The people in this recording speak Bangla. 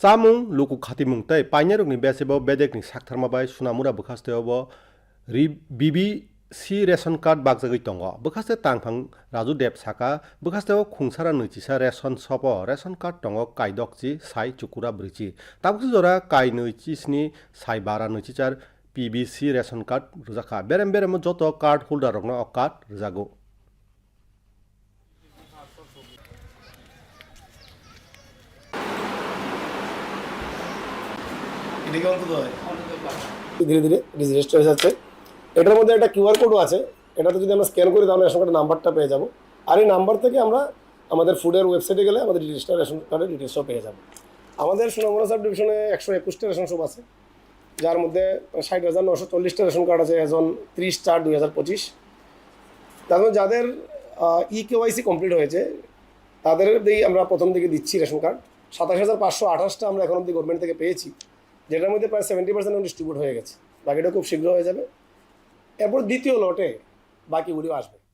চামুং লুকু খাতিমুং tei painarokni besebo bedekni saktarmabai sunamura bwkhasteo ri bibi si ration card বাগজাগৈ দङ বখাস্তে তাংফাং রাজু দেব সাকা বখাস্তেও খুংসারা নৈচিসা রেশন সপ রেশন কার্ড দङ কাইদকচি সাই চুকুরা ব্রিচি তাবকসি জরা কাই নৈচিসনি সাই বারা নৈচিচার পিবিসি রেশন কার্ড রুজাখা বেরেম বেরেম যত কার্ড হোল্ডার রকনা অ কার্ড রুজাগো ধীরে ধীরে রেজিস্টার হয়ে যাচ্ছে। এটার মধ্যে একটা কিউআর কোডও আছে। এটাতে যদি আমরা স্ক্যান করি, তাহলে রেশন কার্ডের নাম্বারটা পেয়ে যাব। আর এই নাম্বার থেকে আমরা আমাদের ফুডের ওয়েবসাইটে গেলে আমাদের রেজিস্টার রেশন কার্ডের ডিটেলসও পেয়ে যাব। আমাদের সোনামুড়া সাব ডিভিশনে একশো একুশটা রেশন শপ আছে। যার মধ্যে ষাট হাজার নশো চল্লিশটা রেশন কার্ড আছে এজন ত্রিশ চার দুই হাজার পঁচিশ। তার মধ্যে যাদের ই কেওয়াইসি কমপ্লিট হয়েছে, তাদের আমরা প্রথম দিকে দিচ্ছি রেশন কার্ড সাতাশ হাজার পাঁচশো আঠাশটা আমরা এখন অব্দি গভর্নমেন্ট থেকে পেয়েছি। যেটার মধ্যে প্রায় সেভেন্টি পার্সেন্ট ডিস্ট্রিবিউট হয়ে গেছে। বাকিটা খুব শীঘ্র হয়ে যাবে। এরপর দ্বিতীয় লটে বাকিগুলিও আসবে।